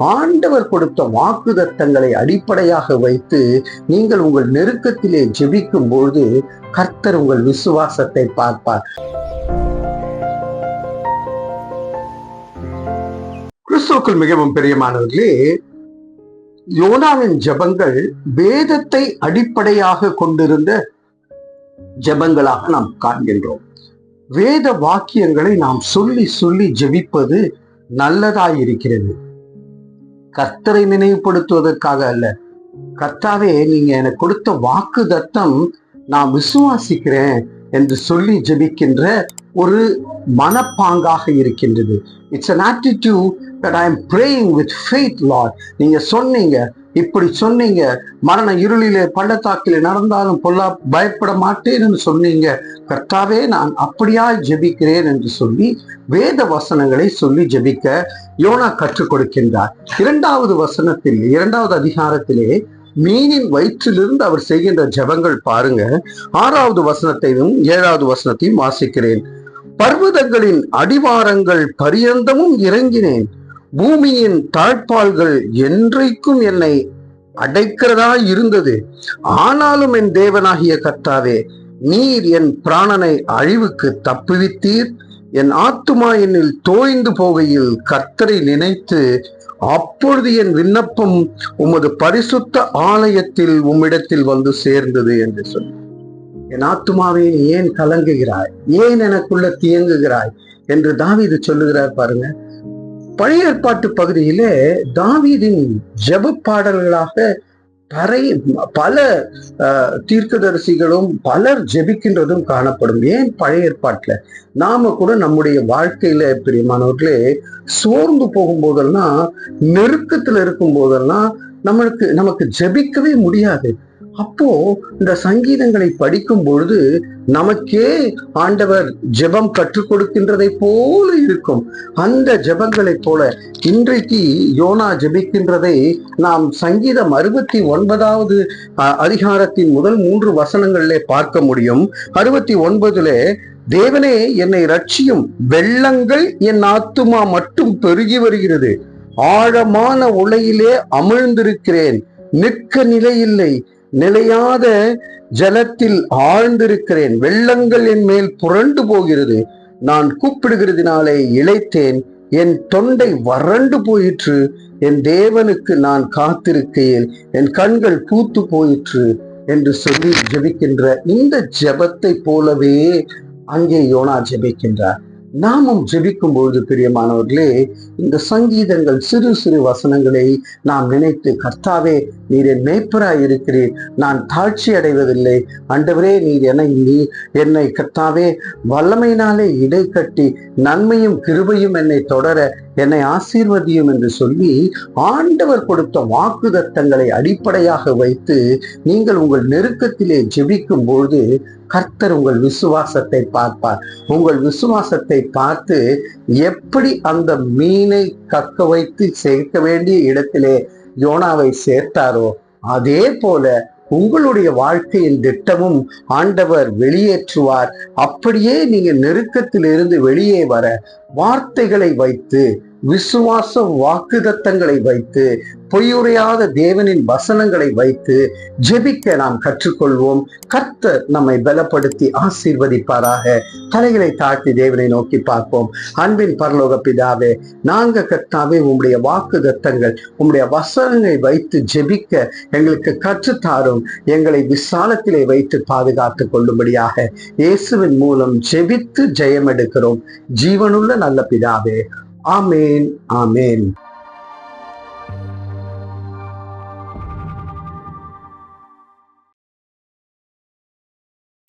ஆண்டவர் கொடுத்த வாக்குதத்தங்களை அடிப்படையாக வைத்து நீங்கள் உங்கள் நெருக்கத்திலே ஜெபிக்கும் பொழுது கர்த்தர் உங்கள் விசுவாசத்தை பார்ப்பார். கிறிஸ்துவுக்குள் மிகவும் பிரியமானவர்களே யோனாவின் ஜெபங்கள் வேதத்தை அடிப்படையாக கொண்டிருந்த ஜெபங்களாக நாம் காண்கின்றோம். வேத வாக்கியங்களை நாம் சொல்லி சொல்லி ஜெபிப்பது நல்லதாய் இருக்கிறது கர்த்தரை நினைவுபடுத்துவதற்காக அல்ல. கர்த்தாவே நீங்க எனக்கு கொடுத்த வாக்கு தத்தம் நான் விசுவாசிக்கிறேன் என்று சொல்லி ஜெபிக்கின்ற ஒரு மனப்பாங்காக இருக்கின்றது. It's an attitude that I am praying with faith Lord. நீங்க சொன்னீங்க இப்படி சொன்னீங்க. மரண இருளிலே பள்ளத்தாக்கிலே நடந்தாலும் பொல்லா பயப்பட மாட்டேன்னு சொன்னீங்க. கர்த்தாவே நான் அப்படியா ஜெபிக்கிறேன் என்று சொல்லி வேத வசனங்களை சொல்லி ஜெபிக்க யோனா கற்றுக் கொடுக்கின்றார். இரண்டாவது வசனத்தில் இரண்டாவது அதிகாரத்திலே மீனின் வயிற்றிலிருந்து அவர் செய்கின்ற ஜெபங்கள் பாருங்க. ஆறாவது வசனத்தையும் ஏழாவது வசனத்தையும் வாசிக்கிறேன். பர்வதங்களின் அடிவாரங்கள் பரியந்தமும் இறங்கினேன். பூமியின் தாழ்பால்கள் என்றைக்கும் என்னை அடைக்கிறதா இருந்தது. ஆனாலும் என் தேவனாகிய கர்த்தாவே நீர் என் பிராணனை அழிவுக்கு தப்புவித்தீர். என் ஆத்துமா என்னில் தோய்ந்து போகையில் கர்த்தரை நினைத்து அப்பொழுது என் விண்ணப்பம் உமது பரிசுத்த ஆலயத்தில் உம்மிடத்தில் வந்து சேர்ந்தது என்று சொன்னார் என் ஆத்துமாவே நீ ஏன் கலங்குகிறாய்? ஏன் எனக்குள்ள தியங்குகிறாய்? என்று தாவீது சொல்லுகிறார் பாருங்க. பழைய ஏற்பாட்டு பகுதியிலே தாவீதின் ஜெப பாடல்களாக பறை பல தீர்க்கதரிசிகளும் பலர் ஜெபிக்கின்றதும் காணப்படும். ஏன் பழைய ஏற்பாட்டுல? நாம கூட நம்முடைய வாழ்க்கையில பிரியமானவர்களே சோர்ந்து போகும் போதெல்லாம் நெருக்கத்துல இருக்கும் போதெல்லாம் நம்மளுக்கு நமக்கு ஜெபிக்கவே முடியாது. அப்போ இந்த சங்கீதங்களை படிக்கும் பொழுது நமக்கே ஆண்டவர் ஜெபம் கற்றுக் கொடுக்கின்றதை போல இருக்கும். அந்த ஜெபங்களைப் போல இன்றைக்கு யோனா ஜெபிக்கின்றதை நாம் சங்கீதம் அறுபத்தி ஒன்பதாவது அதிகாரத்தின் முதல் மூன்று வசனங்களிலே பார்க்க முடியும். அறுபத்தி ஒன்பதுல தேவனே என்னை ரட்சியும் வெள்ளங்கள் என் ஆத்துமா மட்டும் பெருகி வருகிறது. ஆழமான உலையிலே அமிழ்ந்திருக்கிறேன். நிற்க நிலையில்லை. நிலையாத ஜலத்தில் ஆழ்ந்திருக்கிறேன். வெள்ளங்கள் என் மேல் புரண்டு போகிறது. நான் கூப்பிடுகிறதினாலே இழைத்தேன். என் தொண்டை வறண்டு போயிற்று. என் தேவனுக்கு நான் காத்திருக்கையில் என் கண்கள் பூத்து போயிற்று என்று சொல்லி ஜெபிக்கின்ற இந்த ஜெபத்தை போலவே அங்கே யோனா ஜெபிக்கின்றார். நாமும் ஜெபிக்கும் பொழுது பிரியமானவர்களே இந்த சங்கீதங்கள் சிறு சிறு வசனங்களை நாம் நினைத்து கர்த்தாவே நீர் என் மேய்ப்பராய் இருக்கிறீர். நான் தாழ்ச்சி அடைவதில்லை. அண்டவரே நீர் என நீ என்னை கர்த்தாவே வல்லமையினாலே இடை கட்டி நன்மையும் கிருபையும் என்னை தொடர என்னை ஆசீர்வதியும் என்று சொல்லி ஆண்டவர் கொடுத்த வாக்குதத்தங்களை அடிப்படையாக வைத்து நீங்கள் உங்கள் நெருக்கத்திலே ஜெபிக்கும் பொழுது கர்த்தர் உங்கள் விசுவாசத்தை பார்ப்பார். உங்கள் விசுவாசத்தை பார்த்து எப்படி அந்த மீனை கக்க வைத்து சேர்க்க வேண்டிய இடத்திலே யோனாவை சேர்த்தாரோ அதே போல உங்களுடைய வாழ்க்கையின் திட்டமும் ஆண்டவர் வெளியேற்றுவார். அப்படியே நீங்க நெருக்கத்திலிருந்து வெளியே வர வார்த்தைகளை வைத்து விசுவாச வாக்குதத்தங்களை வைத்து பொய்யுரையாத தேவனின் வசனங்களை வைத்து ஜெபிக்க நாம் கற்றுக்கொள்வோம். கர்த்தர் நம்மை பலப்படுத்தி ஆசீர்வதிப்பாராக. தலைகளை தாழ்த்தி தேவனை நோக்கி பார்ப்போம். அன்பின் பரலோக பிதாவே நாங்க கர்த்தாவே உம்முடைய வாக்குதத்தங்கள் உம்முடைய வசனங்களை வைத்து ஜெபிக்க எங்களுக்கு கற்றுத்தாரும். எங்களை விசாலத்திலே வைத்து பாதுகாத்துக் கொள்ளும்படியாக இயேசுவின் மூலம் ஜெபித்து ஜெயம் எடுக்கிறோம் ஜீவனுள்ள நல்ல பிதாவே Amen. Amen.